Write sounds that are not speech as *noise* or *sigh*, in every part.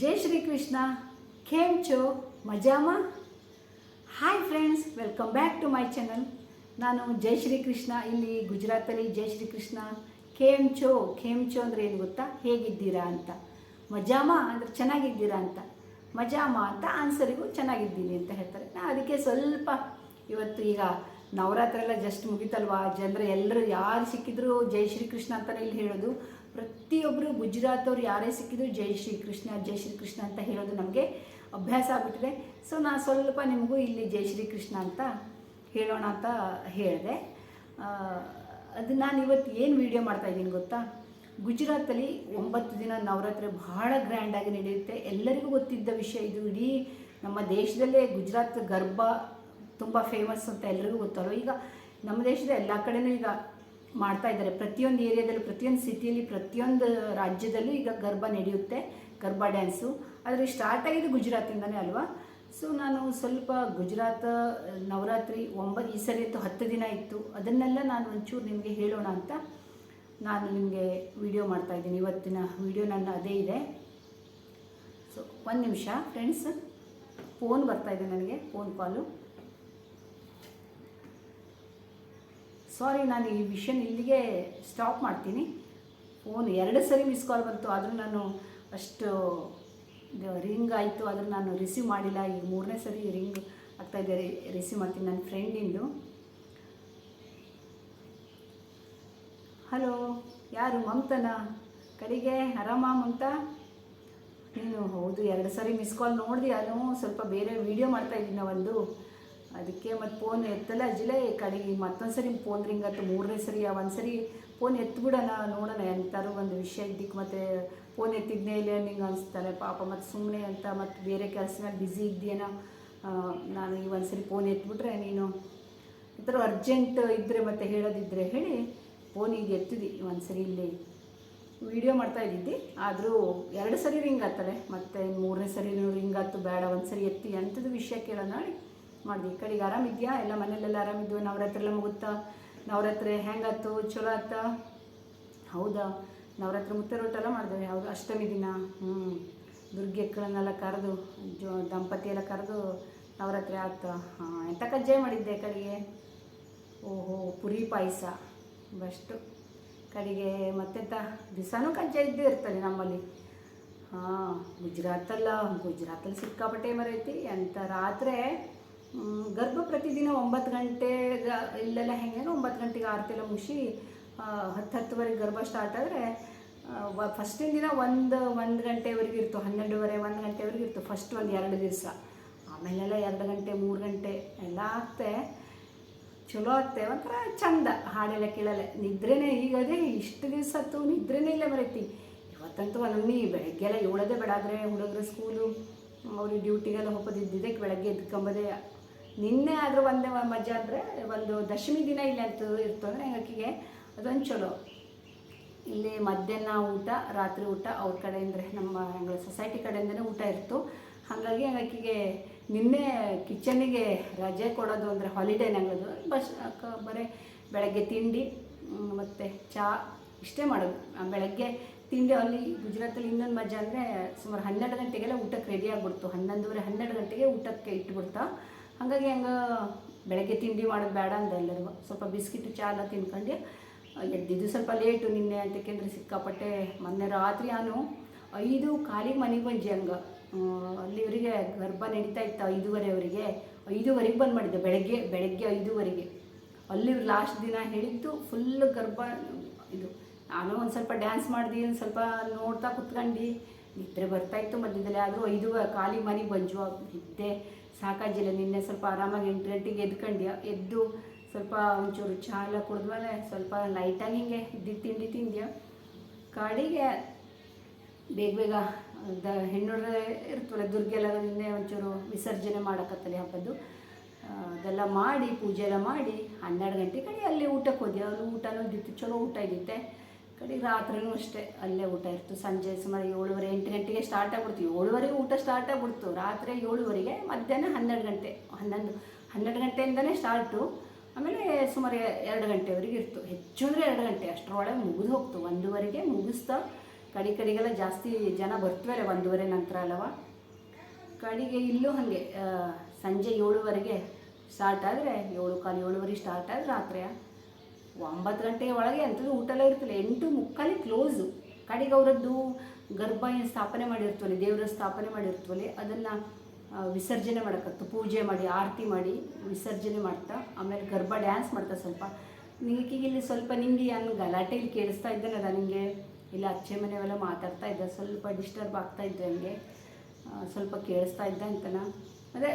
ಜೈ ಶ್ರೀ ಕೃಷ್ಣ ಖೇಮ್ ಚೋ? ಮಜಾಮ? Hi friends welcome back to my channel ನಾನು ಜೈ ಶ್ರೀ ಕೃಷ್ಣ ಇಲ್ಲಿ ಗುಜರಾತಲ್ಲಿ ಜೈ ಶ್ರೀ ಕೃಷ್ಣ ಖೇಮ್ ಚೋ? ಖೇಮ್ ಚೋ ಅಂದರೆ ಏನು ಗೊತ್ತಾ? ಹೇಗಿದ್ದೀರಾ ಅಂತ. ಮಜಾಮ ಅಂದರೆ ಚೆನ್ನಾಗಿದ್ದೀರಾ ಅಂತ. ಮಜಾಮ ಅಂತ ಆನ್ಸರಿಗೂ ಚೆನ್ನಾಗಿದ್ದೀನಿ ಅಂತ ಹೇಳ್ತಾರೆ. ನಾ ಅದಕ್ಕೆ ಸ್ವಲ್ಪ ಇವತ್ತು ಈಗ ನವರಾತ್ರಿ ಎಲ್ಲ ಜಸ್ಟ್ ಮುಗಿತಲ್ವಾ? ಜನರು ಎಲ್ಲರೂ ಯಾರು ಸಿಕ್ಕಿದ್ರು ಜೈ ಶ್ರೀ ಕೃಷ್ಣ ಅಂತಲೇ ಇಲ್ಲಿ ಹೇಳೋದು. ಪ್ರತಿಯೊಬ್ಬರು ಗುಜರಾತ್ ಅವ್ರು ಯಾರೇ ಸಿಕ್ಕಿದ್ರು ಜೈ ಶ್ರೀ ಕೃಷ್ಣ ಜೈ ಶ್ರೀ ಕೃಷ್ಣ ಅಂತ ಹೇಳೋದು ನಮಗೆ ಅಭ್ಯಾಸ ಆಗ್ಬಿಟ್ಟಿದೆ ಸೊ ನಾನು ಸ್ವಲ್ಪ ನಿಮಗೂ ಇಲ್ಲಿ ಜೈ ಶ್ರೀ ಕೃಷ್ಣ ಅಂತ ಹೇಳೋಣ ಅಂತ ಹೇಳಿದೆ. ಅದು ನಾನು ಇವತ್ತು ಏನು ವೀಡಿಯೋ ಮಾಡ್ತಾ ಇದ್ದೀನಿ ಗೊತ್ತಾ? ಗುಜರಾತಲ್ಲಿ ಒಂಬತ್ತು ದಿನ ನವರಾತ್ರಿ ಬಹಳ ಗ್ರ್ಯಾಂಡಾಗಿ ನಡೆಯುತ್ತೆ. ಎಲ್ಲರಿಗೂ ಗೊತ್ತಿದ್ದ ವಿಷಯ ಇದು. ಇಡೀ ನಮ್ಮ ದೇಶದಲ್ಲೇ ಗುಜರಾತ್ ಗರ್ಭ ತುಂಬ ಫೇಮಸ್ ಅಂತ ಎಲ್ಲರಿಗೂ ಗೊತ್ತಲ್ವ? ಈಗ ನಮ್ಮ ದೇಶದ ಎಲ್ಲ ಕಡೆಯೂ ಈಗ ಮಾಡ್ತಾ ಇದ್ದಾರೆ. ಪ್ರತಿಯೊಂದು ಏರಿಯಾದಲ್ಲೂ, ಪ್ರತಿಯೊಂದು ಸಿಟಿಯಲ್ಲಿ ಪ್ರತಿಯೊಂದು ರಾಜ್ಯದಲ್ಲೂ ಈಗ ಗರ್ಭ ನಡೆಯುತ್ತೆ ಗರ್ಭ ಡ್ಯಾನ್ಸು. ಆದರೆ ಸ್ಟಾರ್ಟ್ ಆಗಿದ್ದು ಗುಜರಾತಿಂದನೇ ಅಲ್ವಾ? ಸೊ ನಾನು ಸ್ವಲ್ಪ ಗುಜರಾತ್ ನವರಾತ್ರಿ ಒಂಬತ್ತು ಈ ಸರಿ ಅಂತೂ ಹತ್ತು ದಿನ ಇತ್ತು. ಅದನ್ನೆಲ್ಲ ನಾನು ಒಂಚೂರು ನಿಮಗೆ ಹೇಳೋಣ ಅಂತ ನಾನು ನಿಮಗೆ ವಿಡಿಯೋ ಮಾಡ್ತಾ ಇದ್ದೀನಿ. ಇವತ್ತಿನ ವಿಡಿಯೋ ನನ್ನ ಅದೇ ಇದೆ. ಸೊ ಒಂದು ನಿಮಿಷ ಫ್ರೆಂಡ್ಸ್ ಫೋನ್ ಬರ್ತಾ ಇದೆ ನನಗೆ ಫೋನ್ ಕಾಲು ಸಾರಿ ನಾನು ಈ ವಿಷಯನ ಇಲ್ಲಿಗೆ ಸ್ಟಾಪ್ ಮಾಡ್ತೀನಿ. ಫೋನ್ ಎರಡು ಸರಿ ಮಿಸ್ ಕಾಲ್ ಬಂತು, ಆದರೂ ನಾನು ಅಷ್ಟು ರಿಂಗ್ ಆಯಿತು, ಆದರೂ ನಾನು ರಿಸೀವ್ ಮಾಡಿಲ್ಲ. ಈ ಮೂರನೇ ಸರಿ ರಿಂಗ್ ಆಗ್ತಾಯಿದೆ ರಿಸೀವ್ ಮಾಡ್ತೀನಿ ನನ್ನ ಫ್ರೆಂಡಿಂದು ಹಲೋ ಯಾರು? ಮಮತನ? ಕಡೆಗೆ ಆರಾಮ ಮಮತಾ? ನೀನು ಹೌದು, ಎರಡು ಸರಿ ಮಿಸ್ ಕಾಲ್ ನೋಡಿದೆ ನಾನು ಸ್ವಲ್ಪ ಬೇರೆ ವೀಡಿಯೋ ಮಾಡ್ತಾ ಇದ್ದೀನಿ ಒಂದು ಅದಕ್ಕೆ ಮತ್ತು ಫೋನ್ ಎತ್ತಲ್ಲ, ಅಜ್ಜಿಲೇ ಕಡೆಗೆ ಮತ್ತೊಂದು ಸರಿ ಫೋನ್ ರಿಂಗ್ ಆಯ್ತು ಮೂರನೇ ಸರಿ ಒಂದು ಸರಿ ಫೋನ್ ಎತ್ಬಿಡೋಣ ನೋಡೋಣ ಎಂಥಾರು ಒಂದು ವಿಷಯ ಇದ್ದಕ್ಕೆ ಮತ್ತು ಫೋನ್ ಎತ್ತಿದ್ನೇ ಇಲ್ಲ ನಿಂಗೆ ಅನಿಸ್ತಾರೆ. ಪಾಪ ಮತ್ತು ಸುಮ್ಮನೆ ಅಂತ ಮತ್ತು ಬೇರೆ ಕೆಲಸನಲ್ಲಿ ಬ್ಯುಸಿ ಇದ್ದೀಯನ ನಾನು ಈ ಒಂದು ಸರಿ ಫೋನ್ ಎತ್ಬಿಟ್ರೆ ನೀನು ಈ ಅರ್ಜೆಂಟ್ ಇದ್ದರೆ ಮತ್ತೆ ಹೇಳೋದಿದ್ದರೆ ಹೇಳಿ ಫೋನ್ ಈಗ ಎತ್ತಿದಿ ಒಂದು ಸರಿ ಇಲ್ಲಿ ವಿಡಿಯೋ ಮಾಡ್ತಾ ಇದ್ದಿದ್ದಿ, ಆದರೂ ಎರಡು ಸರಿ ರಿಂಗ್ ಆಗ್ತದೆ ಮತ್ತು ಮೂರನೇ ಸರಿ ರಿಂಗ್ ಆಯ್ತು ಬೇಡ ಒಂದು ಸರಿ ಎತ್ತಿ ಅಂಥದ್ದು ವಿಷಯ ಕೇಳೋಣ ಮಾಡಿದೆ ಈ ಕಡೆಗೆ ಆರಾಮಿದ್ಯಾ ಎಲ್ಲ ಮನೇಲೆಲ್ಲ ಆರಾಮಿದ್ವು ನವರಾತ್ರಿ ಎಲ್ಲ ಮುಗುತ್ತಾ? ನವರಾತ್ರಿ ಹೆಂಗಾಯ್ತು ಚಲೋ ಆತ ಹೌದಾ? ನವರಾತ್ರಿ ಮುತ್ತೆ ಊಟ ಮಾಡಿದೆ. ಹೌದು, ಅಷ್ಟಮಿ ದಿನ. ಹ್ಞೂ ದುರ್ಗೆಕ್ಕಳನ್ನೆಲ್ಲ ಕರೆದು, ಜೋ, ದಂಪತಿ ಎಲ್ಲ ಕರೆದು ನವರಾತ್ರಿ ಆಯ್ತು. ಹಾಂ ಎಂಥ ಕಜ್ಜಾಯ ಮಾಡಿದ್ದೆ ಕಡೆಗೆ? ಓಹೋ, ಪುರಿ ಪಾಯಸ. ಬೆಸ್ಟು. ಕಡೆಗೆ ಮತ್ತೆಂತ? ದಿವಸನೂ ಕಜ್ಜಾಯ ಇದ್ದೇ ಇರ್ತದೆ ನಮ್ಮಲ್ಲಿ. ಹಾಂ, ಗುಜರಾತಲ್ಲ, ಗುಜರಾತಲ್ಲಿ ಸಿಕ್ಕಾಪಟ್ಟೆ ಮರೈತಿ ಅಂತ ರಾತ್ರಿ ಗರ್ಭ ಪ್ರತಿದಿನ ಒಂಬತ್ತು ಗಂಟೆ ಇಲ್ಲೆಲ್ಲ ಹೆಂಗೆ ಒಂಬತ್ತು ಗಂಟೆಗೆ ಆರತಿಲ್ಲ ಮುಗಿಸಿ ಹತ್ತು ಹತ್ತುವರೆಗೆ ಗರ್ಭ ಸ್ಟಾರ್ಟ್ ಆದರೆ ಫಸ್ಟಿನ ದಿನ ಒಂದು ಒಂದು ಗಂಟೆವರೆಗೆ ಇರ್ತು, ಹನ್ನೆರಡುವರೆ, ಒಂದು ಗಂಟೆವರೆಗೆ ಇರ್ತು ಫಸ್ಟ್ ಒಂದು ಎರಡು ದಿವಸ. ಆಮೇಲೆಲ್ಲ ಎರಡು ಗಂಟೆ, ಮೂರು ಗಂಟೆ ಎಲ್ಲ ಆಗ್ತೆ ಚಲೋ ಆಗ್ತೆ ಒಂಥರ ಚಂದ, ಹಾಡೆಲ್ಲ ಕೇಳಲ್ಲ. ನಿದ್ರೆನೇ ಈಗ ಅದೇ, ಇಷ್ಟು ದಿವಸ ಆಯ್ತು, ನಿದ್ರೆನೇ ಇಲ್ಲ ಬರೈತಿ ಇವತ್ತಂತೂ ಒಂದೊಮ್ಮೆ ಬೆಳಗ್ಗೆಲ್ಲ ಏಳೋದೇ ಬೇಡ ಆದರೆ ಹುಡುಗರ ಸ್ಕೂಲು ಅವ್ರಿಗೆ ಡ್ಯೂಟಿಗೆಲ್ಲ ಹೋಗೋದಿದ್ದಿದ್ದಕ್ಕೆ ಬೆಳಗ್ಗೆ ಎದ್ಕೊಂಬದೇ ನಿನ್ನೆ ಆದರೂ ಒಂದೇ ಮಜ್ಜ ಅಂದರೆ ಒಂದು ದಶಮಿ ದಿನ ಇಲ್ಲಿ ಅಂತ ಇರ್ತು ಅಂದರೆ ಆಕೆಗೆ ಅದೊಂದು ಚಲೋ ಇಲ್ಲಿ ಮಧ್ಯಾಹ್ನ ಊಟ, ರಾತ್ರಿ ಊಟ ಅವ್ರ ಕಡೆಯಿಂದ ನಮ್ಮ ಸೊಸೈಟಿ ಕಡೆಯಿಂದನೇ ಊಟ ಇರ್ತು. ಹಾಗಾಗಿ ಆಕೆಗೆ ನಿನ್ನೆ ಕಿಚನಿಗೆ ರಜೆ ಕೊಡೋದು ಅಂದರೆ ಹಾಲಿಡೇ ನಂಗದು ಬಸ್ ಬರೀ ಬೆಳಗ್ಗೆ ತಿಂಡಿ ಮತ್ತು ಚಹಾ ಇಷ್ಟೇ ಮಾಡೋದು. ಬೆಳಗ್ಗೆ ತಿಂಡಿ ಅಲ್ಲಿ ಗುಜರಾತಲ್ಲಿ ಇನ್ನೊಂದು ಮಜ್ಜ ಅಂದರೆ ಸುಮಾರು ಹನ್ನೆರಡು ಗಂಟೆಗೆಲ್ಲ ಊಟಕ್ಕೆ ರೆಡಿ ಆಗಿಬಿಡ್ತು. ಹನ್ನೊಂದುವರೆ ಹನ್ನೆರಡು ಗಂಟೆಗೆ ಊಟಕ್ಕೆ ಇಟ್ಬಿಡ್ತಾ. ಹಾಗಾಗಿ ಹಂಗೆ ಬೆಳಗ್ಗೆ ತಿಂಡಿ ಮಾಡೋದು ಬೇಡ ಅಂದ ಎಲ್ಲರಿಗೂ. ಸ್ವಲ್ಪ ಬಿಸ್ಕಿಟ್ ಚಾ ಎಲ್ಲ ತಿನ್ಕೊಂಡು ಎದ್ದಿದ್ದು ಸ್ವಲ್ಪ ಲೇಟು ನಿನ್ನೆ ಅಂತಕ್ಕೆಂದ್ರೆ ಸಿಕ್ಕಾಪಟ್ಟೆ ಮೊನ್ನೆ ರಾತ್ರಿ ನಾನು ಐದು ಕಾಲಿಗೆ ಮನೆಗೆ ಬಂಜಿ ಹಂಗೆ. ಅಲ್ಲಿವರಿಗೆ ಗರ್ಭ ನಡೀತಾ ಇತ್ತು ಐದೂವರೆವರೆಗೆ ಐದೂವರೆಗೆ ಬಂದು ಮಾಡಿದ್ದೆ ಬೆಳಗ್ಗೆ ಬೆಳಗ್ಗೆ ಐದೂವರೆಗೆ. ಅಲ್ಲಿ ಲಾಸ್ಟ್ ದಿನ ಹೇಳಿದ್ದು ಫುಲ್ ಗರ್ಭ ಇದು. ನಾನು ಒಂದು ಸ್ವಲ್ಪ ಡ್ಯಾನ್ಸ್ ಮಾಡಿದೆ, ಒಂದು ಸ್ವಲ್ಪ ನೋಡ್ತಾ ಕುತ್ಕೊಂಡು. ನಿದ್ರೆ ಬರ್ತಾಯಿತ್ತು ಮಧ್ಯದಲ್ಲಿ, ಆದರೂ ಐದು ಕಾಲಿಗೆ ಮನೆಗೆ ಬಂಜು ಇದ್ದೆ. ಸಾಕಾಗಿಲ್ಲ. ನಿನ್ನೆ ಸ್ವಲ್ಪ ಆರಾಮಾಗಿ ಎಂಟು ಗಂಟೆಗೆ ಎದ್ಕೊಂಡ್ಯ? ಎದ್ದು ಸ್ವಲ್ಪ ಒಂಚೂರು ಚಹಾ ಎಲ್ಲ ಕುಡಿದ್ಮೇಲೆ ಸ್ವಲ್ಪ ಲೈಟಾಗಿ ಹಿಂಗೆ ಇದ್ದಿದ್ದು ತಿಂಡಿ ತಿಂದ್ಯ? ಕಾಡಿಗೆ ಬೇಗ ಬೇಗ ದ ಹೆಣ್ಣುಡ್ರೆ ಇರ್ತವಲ್ಲ ದುರ್ಗೆಲ್ಲ ನಿನ್ನೆ ಒಂಚೂರು ವಿಸರ್ಜನೆ ಮಾಡೋಕತ್ತಲ್ಲಿ ಹಬ್ಬದ್ದು. ಅದೆಲ್ಲ ಮಾಡಿ, ಪೂಜೆ ಎಲ್ಲ ಮಾಡಿ ಹನ್ನೆರಡು ಗಂಟೆ ಕಡೆ ಅಲ್ಲಿ ಊಟಕ್ಕೆ ಹೋದ್ಯ? ಅವನು ಊಟನೂ ಇದ್ದಿತ್ತು, ಚಲೋ ಊಟ ಇದ್ದಿತ್ತೆ. ಕಡೆಗೆ ರಾತ್ರಿನೂ ಅಷ್ಟೇ ಅಲ್ಲೇ ಊಟ ಇರ್ತು. ಸಂಜೆ ಸುಮಾರು ಏಳುವರೆ, ಎಂಟು ಗಂಟೆಗೆ ಸ್ಟಾರ್ಟ್ ಆಗ್ಬಿಡ್ತು. ಏಳುವರೆಗೆ ಊಟ ಸ್ಟಾರ್ಟ್ ಆಗ್ಬಿಡ್ತು. ರಾತ್ರಿ ಏಳುವರೆಗೆ ಮಧ್ಯಾಹ್ನ ಹನ್ನೆರಡು ಗಂಟೆ, ಹನ್ನೊಂದು, ಹನ್ನೆರಡು ಗಂಟೆಯಿಂದನೇ ಸ್ಟಾರ್ಟು ಆಮೇಲೆ ಸುಮಾರು ಎರಡು ಗಂಟೆವರೆಗೆ ಇರ್ತು. ಹೆಚ್ಚು ಅಂದರೆ ಎರಡು ಗಂಟೆ. ಅಷ್ಟರೊಳಗೆ ಮುಗಿದು ಹೋಗ್ತು. ಒಂದೂವರೆಗೆ ಮುಗಿಸ್ತಾ ಕಡೆ ಕಡೆಗೆಲ್ಲ ಜಾಸ್ತಿ ಜನ ಬರ್ತವೆ ಒಂದೂವರೆ ನಂತರ ಅಲ್ಲವ ಕಡೆಗೆ ಇಲ್ಲೂ ಹಾಗೆ. ಸಂಜೆ ಏಳುವರೆಗೆ ಸ್ಟಾರ್ಟ್ ಆದರೆ ಏಳು, ಕಾಲು ಏಳುವರೆಗೆ ಸ್ಟಾರ್ಟ್ ಆದರೆ ರಾತ್ರಿ ಒಂಬತ್ತು ಗಂಟೆ ಒಳಗೆ ಅಂಥದ್ದು ಊಟ ಎಲ್ಲ ಇರ್ತಿಲ್ಲ ಎಂಟು ಮುಕ್ಕಾಲಿ ಕ್ಲೋಸು ಕಡೆಗೆ ಅವರದ್ದು ಗರ್ಭ ಏನು ಸ್ಥಾಪನೆ ಮಾಡಿರ್ತವಲ್ಲಿ, ದೇವರ ಸ್ಥಾಪನೆ ಮಾಡಿರ್ತವಲ್ಲಿ, ಅದನ್ನು ವಿಸರ್ಜನೆ ಮಾಡೋಕ್ಕತ್ತು ಪೂಜೆ ಮಾಡಿ, ಆರತಿ ಮಾಡಿ ವಿಸರ್ಜನೆ ಮಾಡ್ತಾ, ಆಮೇಲೆ ಗರ್ಭ ಡ್ಯಾನ್ಸ್ ಮಾಡ್ತಾ ಸ್ವಲ್ಪ. ನಿಮಗೆ ಇಲ್ಲಿ ಸ್ವಲ್ಪ ನಿಮಗೆ ನಾನು ಗಲಾಟೆ ಇಲ್ಲಿ ಕೇಳಿಸ್ತಾ ಇದ್ದಾನಲ್ಲ ನಿಮಗೆ ಇಲ್ಲ, ಅಚ್ಚೆ ಮನೆಯವೆಲ್ಲ ಮಾತಾಡ್ತಾ ಇದ್ದೆ, ಸ್ವಲ್ಪ ಡಿಸ್ಟರ್ಬ್ ಆಗ್ತಾ ಇದ್ದೆ ಹಂಗೆ. ಸ್ವಲ್ಪ ಕೇಳಿಸ್ತಾ ಇದ್ದ ಅಂತನ. ಅದೇ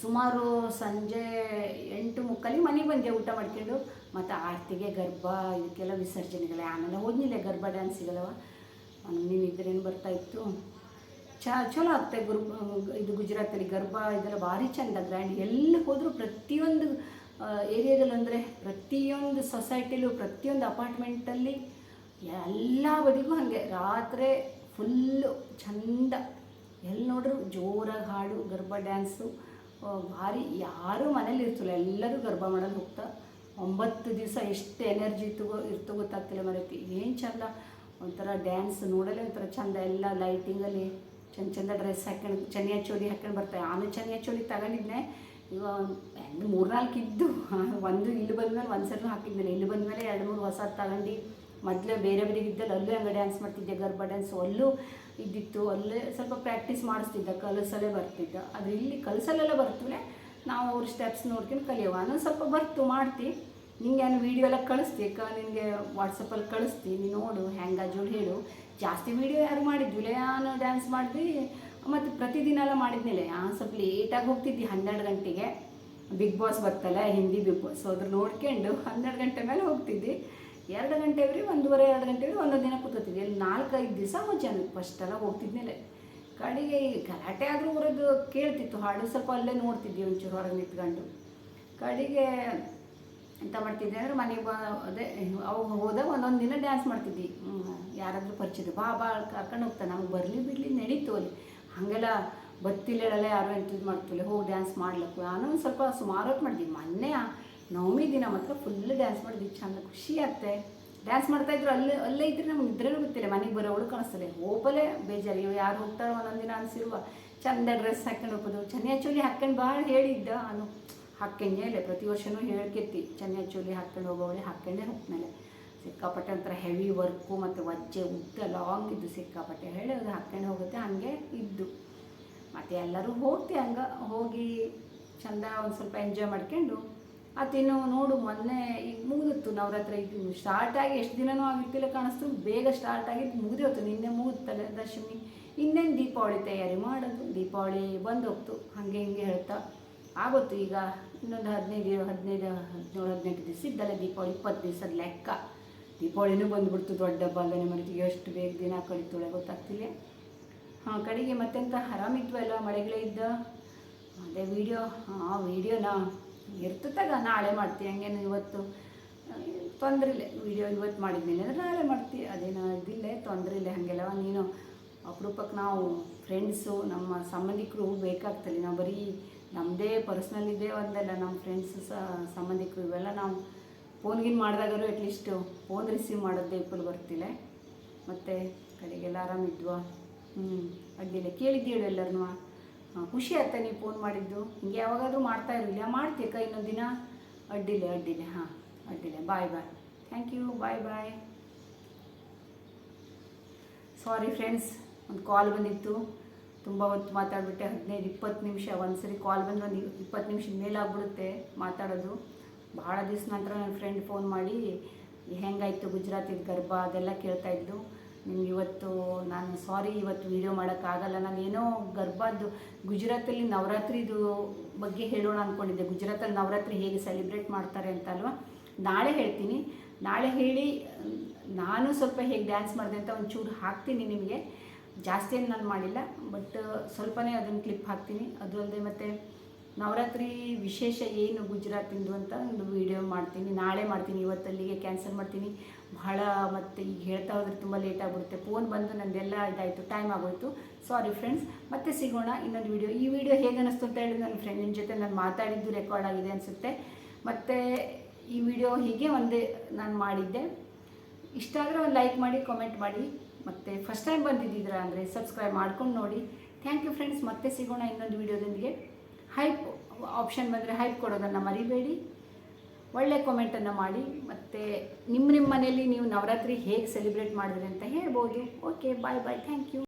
ಸುಮಾರು ಸಂಜೆ ಎಂಟು ಮುಕ್ಕಲ್ಲಿ ಮನೆಗೆ ಬಂದೆ, ಊಟ ಮಾಡ್ಕೊಂಡು. ಮತ್ತು ಆರತಿಗೆ ಗರ್ಭ, ಇದಕ್ಕೆಲ್ಲ ವಿಸರ್ಜನೆಗಳೇ. ಆಮೇಲೆ ಹೋದ್ನಿಲ್ಲ ಗರ್ಭ ಡ್ಯಾನ್ಸಿಗಲ್ಲವ ನೀನು ಇದ್ರೇನು ಬರ್ತಾ ಇತ್ತು? ಚ, ಚಲೋ ಆಗ್ತದೆ ಗುರು, ಇದು ಗುಜರಾತಲ್ಲಿ. ಗರ್ಭ ಇದೆಲ್ಲ ಭಾರಿ ಚಂದ ಗ್ರ್ಯಾಂಡ್ ಎಲ್ಲಿ ಹೋದರೂ ಪ್ರತಿಯೊಂದು ಏರಿಯಾದಲ್ಲಿ ಅಂದರೆ ಪ್ರತಿಯೊಂದು ಸೊಸೈಟಿಲೂ ಪ್ರತಿಯೊಂದು ಅಪಾರ್ಟ್ಮೆಂಟಲ್ಲಿ ಎಲ್ಲ ಬದಿಗೂ ಹಾಗೆ. ರಾತ್ರಿ ಫುಲ್ಲು ಚಂದ. ಎಲ್ಲಿ ನೋಡ್ರು ಜೋರಾಗಿ ಹಾಡು, ಗರ್ಭ ಡ್ಯಾನ್ಸು ಭಾರಿ. ಯಾರೂ ಮನೇಲಿ ಇರ್ತಿಲ್ಲ. ಎಲ್ಲರೂ ಗರ್ಭ ಮಾಡಲು ಹೋಗ್ತಾ ಒಂಬತ್ತು ದಿವಸ ಎಷ್ಟು ಎನರ್ಜಿ ಇತ್ತು ಇರ್ತು ಗೊತ್ತಾಗ್ತಿಲ್ಲ ಮರೈತಿ. ಏನು ಚಂದ? ಒಂಥರ ಡ್ಯಾನ್ಸ್ ನೋಡಲೇ ಒಂಥರ ಚಂದ. ಎಲ್ಲ ಲೈಟಿಂಗಲ್ಲಿ ಚಂದ ಚಂದ ಡ್ರೆಸ್ ಹಾಕೊಂಡು ಚನಿಯ ಚೋಲಿ ಹಾಕೊಂಡು ಬರ್ತಾರೆ ಆಮೇಲೆ ಚನಿಯ ಚೋಲಿ ತಗೊಂಡಿದ್ನೆ. ಮೂರು ಮೂರ್ನಾಲ್ಕು ಇದ್ದು. *laughs* ಒಂದು ಇಲ್ಲಿ ಬಂದ್ಮೇಲೆ ಒಂದು ಸಲ ಹಾಕಿದ್ಮೇಲೆ ಇಲ್ಲಿ ಬಂದಮೇಲೆ ಎರಡು ಮೂರು ಹೊಸ ತಗೊಂಡು ಮೊದಲೇ ಬೇರೆ ಬೇರೆ ಇದ್ದಲ್ಲಿ ಅಲ್ಲೇ ಹಂಗೆ ಡ್ಯಾನ್ಸ್ ಮಾಡ್ತಿದ್ದೆ ಗರ್ಭ ಡ್ಯಾನ್ಸ್ ಅಲ್ಲೂ ಇದ್ದಿತ್ತು, ಅಲ್ಲೇ ಸ್ವಲ್ಪ ಪ್ರಾಕ್ಟೀಸ್ ಮಾಡಿಸ್ತಿದ್ದ, ಕಲಸಲ್ಲೇ ಬರ್ತಿದ್ದ. ಆದರೆ ಇಲ್ಲಿ ಕಲಸಲ್ಲೆಲ್ಲ ಬರ್ತೀವಿ, ನಾವು ಅವ್ರ ಸ್ಟೆಪ್ಸ್ ನೋಡ್ಕೊಂಡು ಕಲಿಯವ. ನಾನು ಸ್ವಲ್ಪ ಬರ್ತು, ಮಾಡ್ತಿ. ನಿಂಗೆ ಏನು ವೀಡಿಯೋ ಎಲ್ಲ ಕಳಿಸ್ತಿ ಕ ನಿನಗೆ ವಾಟ್ಸಪ್ಪಲ್ಲಿ ಕಳಿಸ್ತಿ ನೀನು ನೋಡು, ಹೆಂಗೆ ಜೋಡಿ ಹೇಳು. ಜಾಸ್ತಿ ವೀಡಿಯೋ ಯಾರು ಮಾಡಿದ್ವಿ ನಾನು ಡ್ಯಾನ್ಸ್ ಮಾಡಿದ್ವಿ ಮತ್ತು ಪ್ರತಿದಿನ ಎಲ್ಲ ಮಾಡಿದ್ಮೇಲೆ ನಾನು ಸ್ವಲ್ಪ ಲೇಟಾಗಿ ಹೋಗ್ತಿದ್ದೆ, ಹನ್ನೆರಡು ಗಂಟೆಗೆ. ಬಿಗ್ ಬಾಸ್ ಬರ್ತಲ್ಲ ಹಿಂದಿ ಬಿಗ್ ಬಾಸ್ ಅದ್ರ ನೋಡ್ಕೊಂಡು ಹನ್ನೆರಡು ಗಂಟೆ ಮೇಲೆ ಹೋಗ್ತಿದ್ದೆ. ಎರಡು ಗಂಟೆವ್ರಿ ಒಂದೂವರೆ, ಎರಡು ಗಂಟೆವ್ರಿ ಒಂದೊಂದು ದಿನ ಕೂತ್ಕೋತಿದ್ದೆ ಇಲ್ಲಿ ನಾಲ್ಕೈದು ದಿವಸ ಮುಂಚೆ ಫಸ್ಟ್ ಎಲ್ಲ ಹೋಗ್ತಿದ್ಮೇಲೆ ಕಡೆಗೆ ಈ ಗಲಾಟೆ ಆದರೂ ಊರದ್ದು ಕೇಳ್ತಿತ್ತು. ಹಾಡು ಸ್ವಲ್ಪ ಅಲ್ಲೇ ನೋಡ್ತಿದ್ವಿ ಒಂಚೂರು ಹೊರಗೆ ನಿಂತ್ಕೊಂಡು. ಕಡೆಗೆ ಎಂತ ಮಾಡ್ತಿದ್ದೆ ಅಂದರೆ ಮನೆಗೆ ಬ, ಅದೇ ಅವಾಗ ಹೋದಾಗ ಒಂದೊಂದು ದಿನ ಡ್ಯಾನ್ಸ್ ಮಾಡ್ತಿದ್ವಿ. ಯಾರಾದರೂ ಪರಿಚಯ ಬಾ ಬಾ ಕರ್ಕೊಂಡು ಹೋಗ್ತಾನೆ. ನಮ್ಗೆ ಬರಲಿ, ಬಿಡಲಿ ನಡೀತು ಅಲ್ಲಿ. ಹಾಗೆಲ್ಲ ಬತ್ತಿಲ್ಲ ಯಾರೋ ಎಂಥದ್ದು ಮಾಡ್ತಿಲ್ಲ. ಹೋಗಿ ಡ್ಯಾನ್ಸ್ ಮಾಡ್ಲಿಕ್ಕೆ. ನಾನು ಸ್ವಲ್ಪ ಸುಮಾರು ಹೊತ್ತು ಮಾಡಿದ್ವಿ ಮೊನ್ನೆ ನವಮಿ ದಿನ ಮಾತ್ರ ಫುಲ್ ಡ್ಯಾನ್ಸ್ ಮಾಡಿದ್ವಿ ಚಂದ ಖುಷಿ ಆಗ್ತದೆ ಡ್ಯಾನ್ಸ್ ಮಾಡ್ತಾ ಇದ್ರು ಅಲ್ಲೇ ಅಲ್ಲೇ ಇದ್ರೆ ನಮ್ಗೆ ನಿದ್ರೆನೂ ಗೊತ್ತಿಲ್ಲ, ಮನೆಗೆ ಬರೋವಳು ಕಾಣಿಸ್ತದೆ. ಹೋಗಲೇ ಬೇಜಾರು ಇವ್ ಯಾರು ಹೋಗ್ತಾರೋ ಒಂದೊಂದು ದಿನ ಅನಿಸಿರುವ. ಚಂದ ಡ್ರೆಸ್ ಹಾಕ್ಕೊಂಡು ಹೋಗೋದು ಚನಿಯ ಚೋಲಿ ಹಾಕ್ಕೊಂಡು ಭಾಳ ಹೇಳಿದ್ದ. ಅವನು ಹಾಕ್ಕೊಂಡೇ ಇಲ್ಲ, ಪ್ರತಿ ವರ್ಷವೂ ಹೇಳ್ಕೆತ್ತಿ, ಚನಿಯ ಚೋಲಿ ಹಾಕ್ಕೊಂಡು ಹೋಗೋವಳೆ ಹಾಕ್ಕೊಂಡೇ ಹೋಗ್ಮೇಲೆ ಸಿಕ್ಕಾಪಟ್ಟೆ ಒಂಥರ ಹೆವಿ ವರ್ಕು ಮತ್ತು ವಜ್ಜೆ, ಉದ್ದ ಲಾಂಗ್ ಇದ್ದು ಸಿಕ್ಕಾಪಟ್ಟೆ. ಹೇಳಿ ಅದು ಹಾಕ್ಕೊಂಡು ಹೋಗುತ್ತೆ, ಹಂಗೆ ಇದ್ದು. ಮತ್ತು ಎಲ್ಲರೂ ಹೋಗ್ತಿ ಹಂಗೆ, ಹೋಗಿ ಚಂದ ಒಂದು ಸ್ವಲ್ಪ ಎಂಜಾಯ್ ಮಾಡ್ಕೊಂಡು ಅದಿನ್ನು ನೋಡು, ಮೊನ್ನೆ ಈಗ ಮುಗಿದಿತ್ತು, ನವರಾತ್ರಿ ಇದು ಸ್ಟಾರ್ಟ್ ಆಗಿ ಎಷ್ಟು ದಿನನೂ ಆಗಿರ್ತಿಲ್ಲ ಕಾಣಿಸ್ತು, ಬೇಗ ಸ್ಟಾರ್ಟ್ ಆಗಿದ್ದು ಮುಗಿದೋಯ್ತು ನಿನ್ನೆ ಮುಗಿದ ದಶಮಿ. ಇನ್ನೇನು ದೀಪಾವಳಿ ತಯಾರಿ ಮಾಡೋದು? ದೀಪಾವಳಿ ಬಂದು ಹೋಗ್ತು. ಹಾಗೆ ಹಿಂಗೆ ಹೇಳ್ತಾ ಆಗೋತ್ತು ಈಗ ಇನ್ನೊಂದು ಹದಿನೈದು ಹದಿನೈದು, ಹದಿನೇಳು, ಹದಿನೆಂಟು ದಿವಸ ಇದ್ದಲ್ಲ ದೀಪಾವಳಿ, ಇಪ್ಪತ್ತು ದಿವಸದ ಲೆಕ್ಕ. ದೀಪಾವಳಿನೂ ಬಂದುಬಿಡ್ತು ದೊಡ್ಡ ಹಬ್ಬ ಅಲ್ಲೇ ಮರಿತು ಎಷ್ಟು ಬೇಗ ದಿನ ಕಳಿತೋಳೆ ಗೊತ್ತಾಗ್ತಿಲ್ಲ. ಹಾಂ, ಕಡೆಗೆ ಮತ್ತೆಂತ? ಆರಾಮಿದ್ವಲ್ಲ ಮಳೆಗಳೇ ಇದ್ದ? ಅದೇ ವಿಡಿಯೋ ಹಾಂ ವಿಡಿಯೋನ ಇರ್ತದಾಗ ನಾಳೆ ಮಾಡ್ತೀವಿ ಹಂಗೇನು ಇವತ್ತು ತೊಂದರೆ ಇಲ್ಲ. ವಿಡಿಯೋ ಇವತ್ತು ಮಾಡಿದ್ದೀನಿ ಅಂದರೆ ನಾಳೆ ಮಾಡ್ತೀವಿ ಅದೇನೋ ಇದಿಲ್ಲ, ತೊಂದರೆ ಇಲ್ಲ ಹಾಗೆಲ್ಲ ನೀನು ಅಪರೂಪಕ್ಕೆ ನಾವು ಫ್ರೆಂಡ್ಸು ನಮ್ಮ ಸಂಬಂಧಿಕರು ಬೇಕಾಗ್ತಲ್ಲ ನಾವು ಬರೀ ನಮ್ಮದೇ ಪರ್ಸ್ನಲ್ ಇದೆ ಒಂದಲ್ಲ, ನಮ್ಮ ಫ್ರೆಂಡ್ಸು ಸಹ ಸಂಬಂಧಿಕರು, ಇವೆಲ್ಲ ನಾವು ಫೋನ್ಗಿನ್ ಮಾಡಿದಾಗಾರು ಅಟ್ಲೀಸ್ಟ್ ಫೋನ್ ರಿಸೀವ್ ಮಾಡೋದೇ ಇಪ್ಪಲು ಬರ್ತಿಲ್ಲ. ಮತ್ತು ಕಡೆಗೆಲ್ಲ ಆರಾಮಿದ್ವಾ? ಹ್ಞೂ ಅಡ್ಡಿಲ್ಲ ಕೇಳಿದ್ದೀಳು ಎಲ್ಲರನ್ನೂ ಹಾಂ ಖುಷಿ ಆಯ್ತಾ ನೀವು ಫೋನ್ ಮಾಡಿದ್ದು? ಹಿಂಗೆ ಯಾವಾಗಾದರೂ ಮಾಡ್ತಾ ಇರಲಿಲ್ಲ ಮಾಡ್ತೀಯಕ್ಕ ಇನ್ನೊಂದು ದಿನ? ಅಡ್ಡಿಲ್ಲ ಅಡ್ಡಿಲ್ಲ ಹಾಂ ಅಡ್ಡಿಲ್ಲ bye bye thank you bye bye sorry friends ಒಂದು ಕಾಲ್ ಬಂದಿತ್ತು. ತುಂಬ ಹೊತ್ತು ಮಾತಾಡಿಬಿಟ್ಟೆ. ಹದಿನೈದು, ಇಪ್ಪತ್ತು ನಿಮಿಷ. ಒಂದು ಸರಿ ಕಾಲ್ ಬಂದು ಒಂದು ಇಪ್ಪತ್ತು ನಿಮಿಷದ ಮೇಲೆ ಆಗ್ಬಿಡುತ್ತೆ ಮಾತಾಡೋದು. ಭಾಳ ದಿವಸ ನಂತರ ನನ್ನ ಫ್ರೆಂಡ್ ಫೋನ್ ಮಾಡಿ, ಹೆಂಗಾಯಿತು ಗುಜರಾತಿದ ಗರ್ಭ ಅದೆಲ್ಲ ಕೇಳ್ತಾ ಇದ್ದು ಇವತ್ತು ನಾನು ಸಾರಿ, ಇವತ್ತು ವೀಡಿಯೋ ಮಾಡೋಕ್ಕಾಗಲ್ಲ. ನಾನು ಏನೋ ಗರ್ಭದ್ದು ಗುಜರಾತಲ್ಲಿ ನವರಾತ್ರಿದು ಬಗ್ಗೆ ಹೇಳೋಣ ಅಂದ್ಕೊಂಡಿದ್ದೆ ಗುಜರಾತಲ್ಲಿ ನವರಾತ್ರಿ ಹೇಗೆ ಸೆಲೆಬ್ರೇಟ್ ಮಾಡ್ತಾರೆ ಅಂತ ಅಲ್ವಾ? ನಾಳೆ ಹೇಳ್ತೀನಿ. ನಾಳೆ ಹೇಳಿ, ನಾನು ಸ್ವಲ್ಪ ಹೇಗೆ ಡ್ಯಾನ್ಸ್ ಮಾಡಿದೆ ಅಂತ ಒಂಚೂರು ಹಾಕ್ತೀನಿ ನಿಮಗೆ. ಜಾಸ್ತಿ ಏನು ನಾನು ಮಾಡಿಲ್ಲ ಬಟ್ ಸ್ವಲ್ಪನೇ ಅದನ್ನು ಕ್ಲಿಪ್ ಹಾಕ್ತೀನಿ. ಅದು ಅಲ್ಲದೆ ಮತ್ತು ನವರಾತ್ರಿ ವಿಶೇಷ ಏನು ಗುಜರಾತಿಂದು ಅಂತ ಒಂದು ವಿಡಿಯೋ ಮಾಡ್ತೀನಿ. ನಾಳೆ ಮಾಡ್ತೀನಿ. ಇವತ್ತಲ್ಲಿಗೆ ಕ್ಯಾನ್ಸಲ್ ಮಾಡ್ತೀನಿ. ಬಹಳ ಮತ್ತು ಈಗ ಹೇಳ್ತಾ ಹೋದ್ರೆ ತುಂಬ ಲೇಟ್ ಆಗಿಬಿಡುತ್ತೆ. ಫೋನ್ ಬಂದು ನಂದೆಲ್ಲ ಇದಾಯಿತು. ಟೈಮ್ ಆಗೋಯ್ತು. ಸಾರಿ ಫ್ರೆಂಡ್ಸ್ ಮತ್ತೆ ಸಿಗೋಣ ಇನ್ನೊಂದು ವಿಡಿಯೋ ಈ ವಿಡಿಯೋ ಹೇಗೆ ಅನ್ನಿಸ್ತು ಅಂತ ಹೇಳಿ ನನ್ನ ಫ್ರೆಂಡಿನ ಜೊತೆ ನಾನು ಮಾತಾಡಿದ್ದು ರೆಕಾರ್ಡ್ ಆಗಿದೆ ಅನಿಸುತ್ತೆ. ಮತ್ತು ಈ ವಿಡಿಯೋ ಹೀಗೆ ಒಂದೇ ನಾನು ಮಾಡಿದ್ದೆ. ಇಷ್ಟ ಆದರೆ ಒಂದು ಲೈಕ್ ಮಾಡಿ ಕಾಮೆಂಟ್ ಮಾಡಿ. ಮತ್ತು ಫಸ್ಟ್ ಟೈಮ್ ಬಂದಿದ್ದೀರಾ ಅಂದರೆ ಸಬ್ಸ್ಕ್ರೈಬ್ ಮಾಡ್ಕೊಂಡು ನೋಡಿ. ಥ್ಯಾಂಕ್ ಯು ಫ್ರೆಂಡ್ಸ್ ಮತ್ತೆ ಸಿಗೋಣ ಇನ್ನೊಂದು ವೀಡಿಯೋದೊಂದಿಗೆ ಹೈಪ್ ಆಪ್ಷನ್ ಬಂದರೆ ಹೈಪ್ ಕೊಡೋದನ್ನು ಮರಿಬೇಡಿ. ಒಳ್ಳೆ ಕಾಮೆಂಟನ್ನು ಮಾಡಿ. ಮತ್ತು ನಿಮ್ಮ ನಿಮ್ಮ ಮನೆಯಲ್ಲಿ ನೀವು ನವರಾತ್ರಿ ಹೇಗೆ ಸೆಲೆಬ್ರೇಟ್ ಮಾಡಿದ್ರಿ ಅಂತ ಹೇಳ್ಬೋದು. Okay bye bye thank you